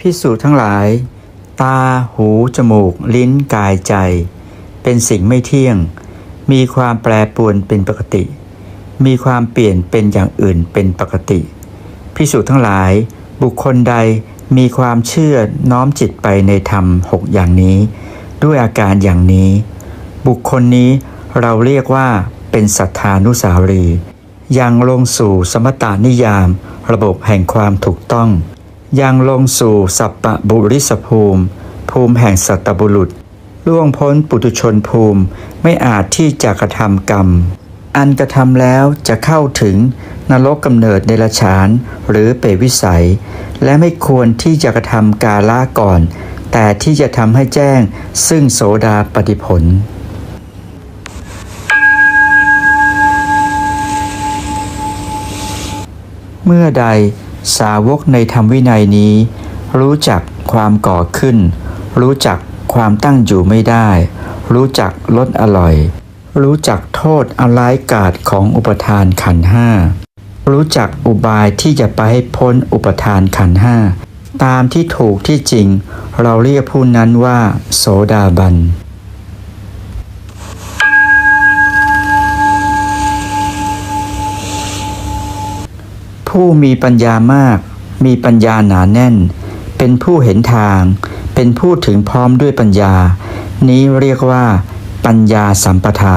พิสูจน์ทั้งหลาย ตา หู จมูก ลิ้น กาย ใจ เป็นสิ่งไม่เที่ยง มีความแปรปรวนเป็นปกติ มีความเปลี่ยนเป็นอย่างอื่นเป็นปกติ พิสูจน์ทั้งหลาย บุคคลใดมีความเชื่อน้อมจิตไปในธรรมหกอย่างนี้ ด้วยอาการอย่างนี้ บุคคลนี้เราเรียกว่าเป็นสัทธานุสาวรีย์ยังลงสู่สมตานิยาม ระบบแห่งความถูกต้อง ยังลงสู่สัปปะบุริสภูมิ ภูมิแห่งสัตบุรุษ ล่วงพ้นปุตุชนภูมิไม่อาจที่จะกระทำกรรม อันกระทำแล้วจะเข้าถึงนรกกำเนิดเดรัจฉานหรือเปรวิสัย และไม่ควรที่จะกระทำกาละก่อน แต่ที่จะทำให้แจ้งซึ่งโสดาปฏิผลเมื่อใด สาวกในธรรมวินัยนี้ รู้จักความก่อขึ้น รู้จักความตั้งอยู่ไม่ได้ รู้จักลดอร่อย รู้จักโทษอร้ายกาจของอุปทานขันห้ารู้จักอุบายที่จะไปให้พ้นอุปทานขันห้าตามที่ถูกที่จริง เราเรียกผู้นั้นว่า โสดาบัน ผู้มีปัญญามาก มีปัญญาหนาแน่น เป็นผู้เห็นทาง เป็นผู้ถึงพร้อมด้วยปัญญา นี้เรียกว่า ปัญญาสัมปทา